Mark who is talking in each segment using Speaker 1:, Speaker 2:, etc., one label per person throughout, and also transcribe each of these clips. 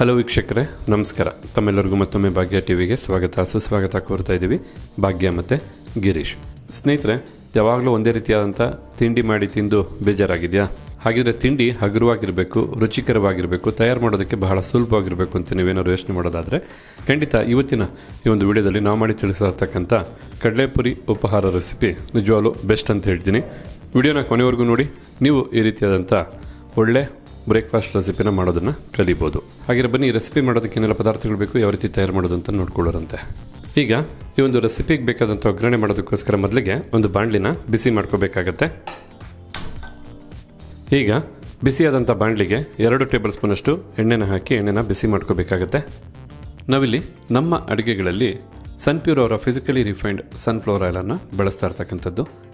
Speaker 1: Hello ವೀಕ್ಷಕರೇ, ನಮಸ್ಕಾರ. ತಮ್ಮೆಲ್ಲರಿಗೂ ಮತ್ತೊಮ್ಮೆ ಭಾಗ್ಯ ಟಿವಿಗೆ ಸ್ವಾಗತ. ಸುಸ್ವಾಗತ ಕೋರ್ತಾ ಇದ್ದೀವಿ. ಭಾಗ್ಯ ಮತ್ತು ಗಿರೀಶ್. ಸ್ನೇಹಿತರೆ, ಯಾವಾಗಲೂ ಒಂದೇ ರೀತಿಯಾದಂಥ ತಿಂಡಿ ಮಾಡಿ ತಿಂದು ಬೇಜಾರಾಗಿದೆಯಾ? ಹಾಗಿದ್ರೆ ತಿಂಡಿ ಹಗುರವಾಗಿರಬೇಕು, ರುಚಿಕರವಾಗಿರಬೇಕು, ತಯಾರು ಮಾಡೋದಕ್ಕೆ ಬಹಳ ಸುಲಭವಾಗಿರಬೇಕು ಅಂತ ನೀವೇನಾದ್ರು ಯೋಚನೆ ಮಾಡೋದಾದರೆ, ಖಂಡಿತ ಇವತ್ತಿನ ಈ ಒಂದು ವಿಡಿಯೋದಲ್ಲಿ ನಾವು ಮಾಡಿ ತಿಳಿಸತಕ್ಕಂಥ ಕಡಲೆಪುರಿ ಉಪಹಾರ ರೆಸಿಪಿ ನಿಜವಾಗ್ಲೂ ಬೆಸ್ಟ್ ಅಂತ ಹೇಳ್ತೀನಿ. ವಿಡಿಯೋನ ಕೊನೆವರೆಗೂ ನೋಡಿ, ನೀವು ಈ ರೀತಿಯಾದಂಥ ಒಳ್ಳೆ ಬ್ರೇಕ್ಫಾಸ್ಟ್ ರೆಸಿಪಿನ ಮಾಡೋದನ್ನು ಕಲಿಬೋದು. ಹಾಗೆ ಬನ್ನಿ ರೆಸಿಪಿ ಮಾಡೋದಕ್ಕೆ ಏನೆಲ್ಲ ಪದಾರ್ಥಗಳು ಬೇಕು, ಯಾವ ರೀತಿ ತಯಾರು ಮಾಡೋದು ಅಂತ ನೋಡ್ಕೊಳ್ಳೋರಂತೆ. ಈಗ, ಈ ಒಂದು ರೆಸಿಪಿಗೆ ಬೇಕಾದಂಥ ಒಗ್ಗರಣೆ ಮಾಡೋದಕ್ಕೋಸ್ಕರ ಮೊದಲಿಗೆ ಒಂದು ಬಾಣಲಿನ ಬಿಸಿ ಮಾಡ್ಕೋಬೇಕಾಗತ್ತೆ. ಈಗ, ಬಿಸಿಯಾದಂಥ ಬಾಣಲಿಗೆ ಎರಡು ಟೇಬಲ್ ಸ್ಪೂನಷ್ಟು ಎಣ್ಣೆನ ಹಾಕಿ ಎಣ್ಣೆನ ಬಿಸಿ ಮಾಡ್ಕೋಬೇಕಾಗತ್ತೆ. ನಾವಿಲ್ಲಿ ನಮ್ಮ ಅಡುಗೆಗಳಲ್ಲಿ ಸನ್ಪ್ಯೂರ್ ಅವರ ಫಿಸಿಕಲಿ ರಿಫೈನ್ಡ್ ಸನ್ಫ್ಲವರ್ ಆಯಿಲನ್ನು ಬಳಸ್ತಾ ಇರ್ತಕ್ಕಂಥದ್ದು.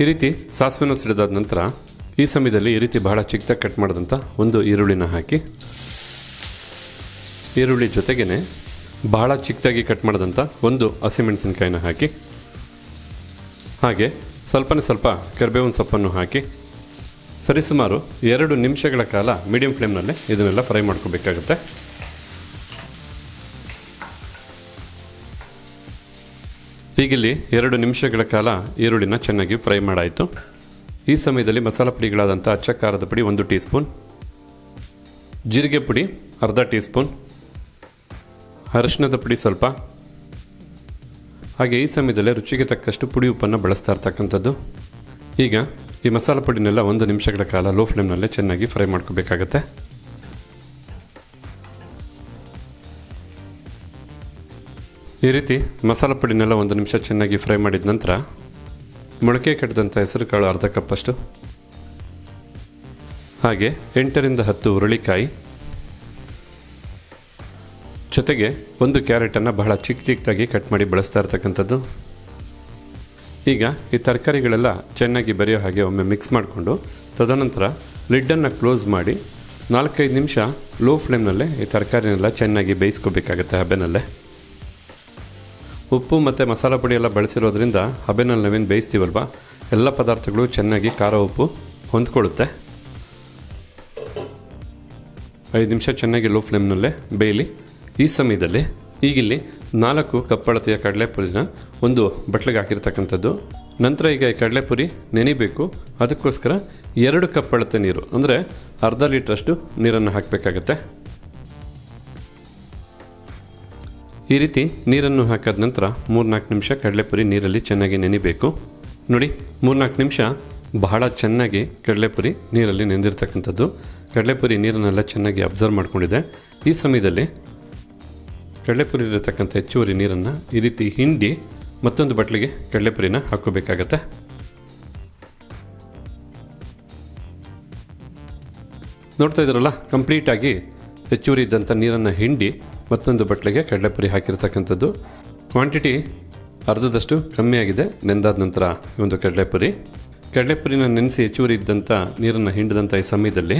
Speaker 1: ಈ ರೀತಿ ಸಾಸಿವೆನ ಸಿಡಿದಾದ ನಂತರ ಈ ಸಮಯದಲ್ಲಿ ಈ ರೀತಿ ಬಹಳ ಚಿಕ್ಕದಾಗಿ ಕಟ್ ಮಾಡಿದಂಥ ಒಂದು ಈರುಳ್ಳಿನ ಹಾಕಿ, ಈರುಳ್ಳಿ ಜೊತೆಗೇನೆ ಬಹಳ ಚಿಕ್ಕದಾಗಿ ಕಟ್ ಮಾಡಿದಂಥ ಒಂದು ಹಸಿಮೆಣಸಿನಕಾಯಿನ ಹಾಕಿ, ಹಾಗೆ ಸ್ವಲ್ಪನೇ ಸ್ವಲ್ಪ ಕರಿಬೇವಿನ ಸೊಪ್ಪನ್ನು ಹಾಕಿ, ಸರಿಸುಮಾರು ಎರಡು ನಿಮಿಷಗಳ ಕಾಲ ಮೀಡಿಯಂ ಫ್ಲೇಮ್ನಲ್ಲೇ ಇದನ್ನೆಲ್ಲ ಫ್ರೈ ಮಾಡ್ಕೋಬೇಕಾಗುತ್ತೆ. ಹೀಗಿಲ್ಲಿ ಎರಡು ನಿಮಿಷಗಳ ಕಾಲ ಈರುಳ್ಳಿನ ಚೆನ್ನಾಗಿ ಫ್ರೈ ಮಾಡಾಯಿತು. ಈ ಸಮಯದಲ್ಲಿ ಮಸಾಲ ಪುಡಿಗಳಾದಂಥ ಅಚ್ಚ ಖಾರದ ಪುಡಿ ಒಂದು ಟೀ ಸ್ಪೂನ್ ಜೀರಿಗೆ ಪುಡಿ ಅರ್ಧ ಟೀ ಸ್ಪೂನ್ ಅರಿಶಿಣದ ಪುಡಿ ಸ್ವಲ್ಪ. ಹಾಗೆ ಈ ಸಮಯದಲ್ಲೇ ರುಚಿಗೆ ತಕ್ಕಷ್ಟು ಪುಡಿ ಉಪ್ಪನ್ನು ಬಳಸ್ತಾ ಇರ್ತಕ್ಕಂಥದ್ದು. ಈಗ ಈ ಮಸಾಲ ಪುಡಿನೆಲ್ಲ ಒಂದು ನಿಮಿಷಗಳ ಕಾಲ ಲೋ ಫ್ಲೇಮ್ನಲ್ಲೇ ಚೆನ್ನಾಗಿ ಫ್ರೈ ಮಾಡ್ಕೋಬೇಕಾಗತ್ತೆ. ಈ ರೀತಿ ಮಸಾಲ ಪುಡಿನೆಲ್ಲ ಒಂದು ನಿಮಿಷ ಚೆನ್ನಾಗಿ ಫ್ರೈ ಮಾಡಿದ ನಂತರ ಮೊಳಕೆ ಕಟ್ಟಿದಂಥ ಹೆಸರು ಕಾಳು ಅರ್ಧ ಕಪ್ಪಷ್ಟು, ಹಾಗೆ ಎಂಟರಿಂದ ಹತ್ತು ಹುರುಳಿಕಾಯಿ, ಜೊತೆಗೆ ಒಂದು ಕ್ಯಾರೆಟನ್ನು ಬಹಳ ಚಿಕ್ಕ ಚಿಕ್ಕದಾಗಿ ಕಟ್ ಮಾಡಿ ಬಳಸ್ತಾ ಇರ್ತಕ್ಕಂಥದ್ದು. ಈಗ ಈ ತರಕಾರಿಗಳೆಲ್ಲ ಚೆನ್ನಾಗಿ ಬೆರೆಯೋ ಹಾಗೆ ಒಮ್ಮೆ ಮಿಕ್ಸ್ ಮಾಡಿಕೊಂಡು, ತದನಂತರ ಲಿಡ್ಡನ್ನು ಕ್ಲೋಸ್ ಮಾಡಿ ನಾಲ್ಕೈದು ನಿಮಿಷ ಲೋ ಫ್ಲೇಮ್ನಲ್ಲೇ ಈ ತರಕಾರಿನೆಲ್ಲ ಚೆನ್ನಾಗಿ ಬೇಯಿಸ್ಕೋಬೇಕಾಗತ್ತೆ ಹಬೆನಲ್ಲೇ. ಉಪ್ಪು ಮತ್ತು ಮಸಾಲ ಪುಡಿ ಎಲ್ಲ ಬಳಸಿರೋದ್ರಿಂದ ಹಬೆನಲ್ಲಿ ನಾವೇನು ಬೇಯಿಸ್ತೀವಲ್ವ? ಎಲ್ಲ ಪದಾರ್ಥಗಳು ಚೆನ್ನಾಗಿ ಖಾರ ಉಪ್ಪು ಹೊಂದ್ಕೊಳ್ಳುತ್ತೆ. ಐದು ನಿಮಿಷ ಚೆನ್ನಾಗಿ ಲೋ ಫ್ಲೇಮ್ನಲ್ಲೇ ಬೇಯಲಿ. ಈ ಸಮಯದಲ್ಲಿ ಈಗಿಲ್ಲಿ ನಾಲ್ಕು ಕಪ್ಪಳತೆಯ ಕಡಲೆಪುರಿನ ಒಂದು ಬಟ್ಲಿಗೆ ಹಾಕಿರ್ತಕ್ಕಂಥದ್ದು. ನಂತರ ಈಗ ಈ ಕಡಲೆಪುರಿ ನೆನಿಬೇಕು. ಅದಕ್ಕೋಸ್ಕರ ಎರಡು ಕಪ್ಪಳತೆ ನೀರು, ಅಂದರೆ ಅರ್ಧ ಲೀಟ್ರಷ್ಟು ನೀರನ್ನು ಹಾಕಬೇಕಾಗತ್ತೆ. ಈ ರೀತಿ ನೀರನ್ನು ಹಾಕಿದ ನಂತರ ಮೂರ್ನಾಲ್ಕು ನಿಮಿಷ ಕಡಲೆಪುರಿ ನೀರಲ್ಲಿ ಚೆನ್ನಾಗಿ ನೆನಿಬೇಕು. ನೋಡಿ, ಮೂರ್ನಾಲ್ಕು ನಿಮಿಷ ಬಹಳ ಚೆನ್ನಾಗಿ ಕಡಲೆಪುರಿ ನೀರಲ್ಲಿ ನೆಂದಿರ್ತಕ್ಕಂಥದ್ದು. ಕಡಲೆಪುರಿ ನೀರನ್ನೆಲ್ಲ ಚೆನ್ನಾಗಿ ಅಬ್ಸರ್ವ್ ಮಾಡಿಕೊಂಡಿದೆ. ಈ ಸಮಯದಲ್ಲಿ ಕಡಲೆಪುರಿ ಇರತಕ್ಕಂಥ ಹೆಚ್ಚುವರಿ ನೀರನ್ನು ಈ ರೀತಿ ಹಿಂಡಿ ಮತ್ತೊಂದು ಬಟ್ಲಿಗೆ ಕಡಲೆಪುರಿನ ಹಾಕೋಬೇಕಾಗತ್ತೆ. ನೋಡ್ತಾ ಇದ್ರಲ್ಲ ಕಂಪ್ಲೀಟಾಗಿ ಹೆಚ್ಚುವರಿ ಇದ್ದಂಥ ನೀರನ್ನು ಹಿಂಡಿ ಮತ್ತೊಂದು ಬಟ್ಲಿಗೆ ಕಡಲೆಪುರಿ ಹಾಕಿರ್ತಕ್ಕಂಥದ್ದು. ಕ್ವಾಂಟಿಟಿ ಅರ್ಧದಷ್ಟು ಕಮ್ಮಿ ಆಗಿದೆ ನೆಂದಾದ ನಂತರ ಈ ಒಂದು ಕಡಲೆಪುರಿ ಕಡಲೆಪುರಿನ ನೆನೆಸಿ ಹೆಚ್ಚುವರಿ ಇದ್ದಂಥ ನೀರನ್ನು ಹಿಂಡಿದಂಥ ಈ ಸಮಯದಲ್ಲಿ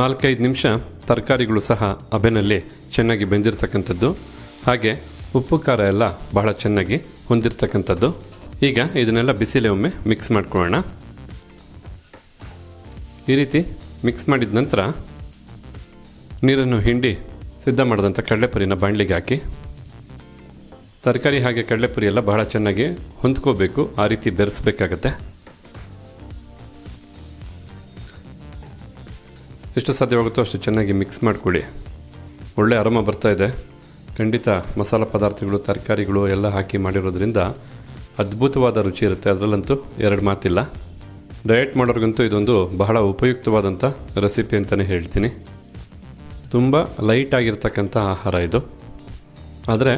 Speaker 1: ನಾಲ್ಕೈದು ನಿಮಿಷ ತರಕಾರಿಗಳು ಸಹ ಅಬೆನಲ್ಲಿ ಚೆನ್ನಾಗಿ ಬೆಂದಿರತಕ್ಕಂಥದ್ದು. ಹಾಗೆ ಉಪ್ಪು, ಖಾರ ಎಲ್ಲ ಬಹಳ ಚೆನ್ನಾಗಿ ಹೊಂದಿರತಕ್ಕಂಥದ್ದು. ಈಗ ಇದನ್ನೆಲ್ಲ ಬಿಸಿಲೇ ಒಮ್ಮೆ ಮಿಕ್ಸ್ ಮಾಡ್ಕೊಳ್ಳೋಣ. ಈ ರೀತಿ ಮಿಕ್ಸ್ ಮಾಡಿದ ನಂತರ ನೀರನ್ನು ಹಿಂಡಿ ಸಿದ್ಧ ಮಾಡಿದಂಥ ಕಡಲೆಪುರಿನ ಬಾಣಲಿಗೆ ಹಾಕಿ, ತರಕಾರಿ ಹಾಗೆ ಕಡಲೆಪುರಿ ಎಲ್ಲ ಬಹಳ ಚೆನ್ನಾಗಿ ಹೊಂದ್ಕೋಬೇಕು, ಆ ರೀತಿ ಬೆರೆಸ್ಬೇಕಾಗತ್ತೆ. ಎಷ್ಟು ಸಾಧ್ಯವಾಗುತ್ತೋ ಅಷ್ಟು ಚೆನ್ನಾಗಿ ಮಿಕ್ಸ್ ಮಾಡಿಕೊಳ್ಳಿ. ಒಳ್ಳೆ ಅರಮ ಬರ್ತಾ ಇದೆ. ಖಂಡಿತ ಮಸಾಲೆ ಪದಾರ್ಥಗಳು, ತರಕಾರಿಗಳು ಎಲ್ಲ ಹಾಕಿ ಮಾಡಿರೋದ್ರಿಂದ ಅದ್ಭುತವಾದ ರುಚಿ ಇರುತ್ತೆ. ಅದರಲ್ಲಂತೂ ಎರಡು ಮಾತಿಲ್ಲ. ಡಯಟ್ ಮಾಡೋರಿಗಂತೂ ಇದೊಂದು ಬಹಳ ಉಪಯುಕ್ತವಾದಂಥ ರೆಸಿಪಿ ಅಂತಲೇ ಹೇಳ್ತೀನಿ. ತುಂಬ ಲೈಟ್ ಆಗಿರ್ತಕ್ಕಂಥ ಆಹಾರ ಇದು. ಆದರೆ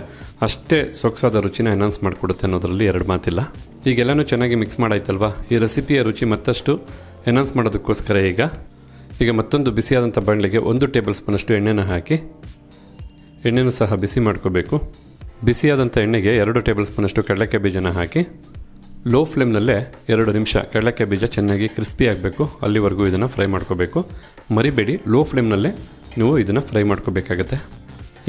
Speaker 1: ಅಷ್ಟೇ ಸೊಗಸಾದ ರುಚಿನ ಎನ್ಹಾನ್ಸ್ ಮಾಡಿಕೊಡುತ್ತೆ ಅನ್ನೋದರಲ್ಲಿ ಎರಡು ಮಾತಿಲ್ಲ. ಈಗೆಲ್ಲನೂ ಚೆನ್ನಾಗಿ ಮಿಕ್ಸ್ ಮಾಡಾಯ್ತಲ್ವಾ? ಈ ರೆಸಿಪಿಯ ರುಚಿ ಮತ್ತಷ್ಟು ಎನ್ಹಾನ್ಸ್ ಮಾಡೋದಕ್ಕೋಸ್ಕರ ಈಗ. ಈಗ ಮತ್ತೊಂದು ಬಿಸಿಯಾದಂಥ ಬಾಣಲೆಗೆ ಒಂದು ಟೇಬಲ್ ಸ್ಪೂನಷ್ಟು ಎಣ್ಣೆನ ಹಾಕಿ, ಎಣ್ಣೆನೂ ಸಹ ಬಿಸಿ ಮಾಡ್ಕೋಬೇಕು. ಬಿಸಿಯಾದಂಥ ಎಣ್ಣೆಗೆ ಎರಡು ಟೇಬಲ್ ಸ್ಪೂನಷ್ಟು ಕಡಲೆಕಾಯಿ ಬೀಜನ ಹಾಕಿ ಲೋ ಫ್ಲೇಮ್ನಲ್ಲೇ ಎರಡು ನಿಮಿಷ ಕಡಲೆಕಾಯಿ ಬೀಜ ಚೆನ್ನಾಗಿ ಕ್ರಿಸ್ಪಿ ಆಗಬೇಕು. ಅಲ್ಲಿವರೆಗೂ ಇದನ್ನು ಫ್ರೈ ಮಾಡ್ಕೋಬೇಕು. ಮರಿಬೇಡಿ ಲೋ ಫ್ಲೇಮ್ನಲ್ಲೇ ನೀವು ಇದನ್ನು ಫ್ರೈ ಮಾಡ್ಕೋಬೇಕಾಗತ್ತೆ.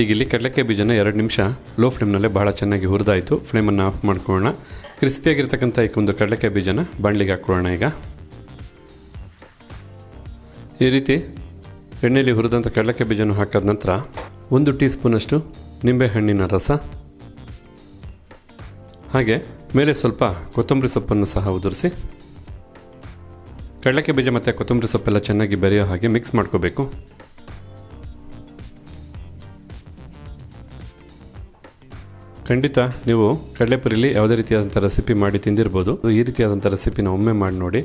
Speaker 1: ಈಗ ಇಲ್ಲಿ ಕಡಲೆಕಾಯಿ ಬೀಜನ ಎರಡು ನಿಮಿಷ ಲೋ ಫ್ಲೇಮ್ನಲ್ಲೇ ಭಾಳ ಚೆನ್ನಾಗಿ ಹುರಿದಾಯಿತು. ಫ್ಲೇಮನ್ನು ಆಫ್ ಮಾಡ್ಕೊಳ್ಳೋಣ. ಕ್ರಿಸ್ಪಿಯಾಗಿರ್ತಕ್ಕಂಥ ಈ ಒಂದು ಕಡಲೆಕಾಯಿ ಬೀಜನ ಬಾಣಲಿಗೆ ಹಾಕ್ಕೊಳ್ಳೋಣ ಈಗ. ಈ ರೀತಿ ಎಣ್ಣೆಯಲ್ಲಿ ಹುರಿದಂಥ ಕಡಲೆಕಾಯಿ ಬೀಜನ ಹಾಕಿದ ನಂತರ ಒಂದು ಟೀ ಸ್ಪೂನಷ್ಟು ನಿಂಬೆಹಣ್ಣಿನ ರಸ. ಹಾಗೆ ಮೇಲೆ ಸ್ವಲ್ಪ ಕೊತ್ತಂಬರಿ ಸೊಪ್ಪನ್ನು ಸಹ ಉದುರಿಸಿ. ಕಡಲೆಕಾಯಿ ಬೀಜ ಮತ್ತು ಕೊತ್ತಂಬರಿ ಸೊಪ್ಪೆಲ್ಲ ಚೆನ್ನಾಗಿ ಬೆರೆಯೋ ಹಾಗೆ ಮಿಕ್ಸ್ ಮಾಡ್ಕೋಬೇಕು. ಖಂಡಿತ ನೀವು ಕಡಲೆಪುರಿಲಿ ಯಾವುದೇ ರೀತಿಯಾದಂಥ ರೆಸಿಪಿ ಮಾಡಿ ತಿಂದಿರ್ಬೋದು. ಈ ರೀತಿಯಾದಂಥ ರೆಸಿಪಿನ ಒಮ್ಮೆ ಮಾಡಿ ನೋಡಿ.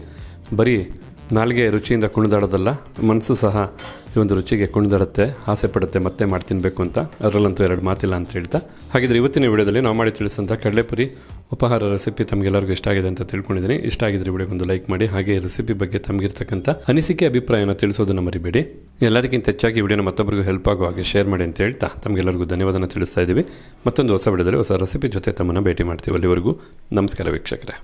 Speaker 1: ಬರೀ ನಾಲ್ಗೆ ರುಚಿಯಿಂದ ಕುಣಿದಾಡೋದಲ್ಲ, ಮನಸ್ಸು ಸಹ ಈ ಒಂದು ರುಚಿಗೆ ಕುಣಿದಾಡುತ್ತೆ ಆಸೆ ಪಡುತ್ತೆ, ಮತ್ತೆ ಮಾಡಿ ತಿನ್ನಬೇಕು ಅಂತ. ಅದರಲ್ಲಂತೂ ಎರಡು ಮಾತಿಲ್ಲ ಅಂತ ಹೇಳ್ತಾ. ಹಾಗಿದ್ರೆ ಇವತ್ತಿನ ವಿಡಿಯೋದಲ್ಲಿ ನಾವು ಮಾಡಿ ತಿಳಿಸಂಥ ಕಡಲೆಪುರಿ ಉಪಹಾರ ರೆಸಿಪಿ ತಮಗೆಲ್ಲರಿಗೂ ಇಷ್ಟ ಆಗಿದೆ ಅಂತ ತಿಳ್ಕೊಂಡಿದ್ದೀನಿ. ಇಷ್ಟ ಆಗಿದ್ರೆ ವಿಡಿಯೋಗೆ ಒಂದು ಲೈಕ್ ಮಾಡಿ, ಹಾಗೆ ರೆಸಿಪಿ ಬಗ್ಗೆ ತಮಗಿರ್ತಕ್ಕಂಥ ಅನಿಸಿಕೆ, ಅಭಿಪ್ರಾಯನ ತಿಳಿಸೋದನ್ನ ಮರಿಬೇಡಿ. ಎಲ್ಲದಕ್ಕಿಂತ ಹೆಚ್ಚಾಗಿ ವಿಡಿಯೋನ ಮತ್ತೊಬ್ಬರಿಗೂ ಹೆಲ್ಪ್ ಆಗೋ ಹಾಗೆ ಶೇರ್ ಮಾಡಿ ಅಂತ ಹೇಳ್ತಾ ತಮಗೆಲ್ಲರಿಗೂ ಧನ್ಯವಾದ ತಿಳಿಸ್ತಾ ಇದ್ದೀವಿ ಮತ್ತೊಂದು ಹೊಸ ವಿಡಿಯೋದಲ್ಲಿ ಹೊಸ ರೆಸಿಪಿ ಜೊತೆ ತಮ್ಮನ್ನು ಭೇಟಿ ಮಾಡ್ತೀವಿ ಅಲ್ಲಿವರೆಗೂ. ನಮಸ್ಕಾರ ವೀಕ್ಷಕರೇ.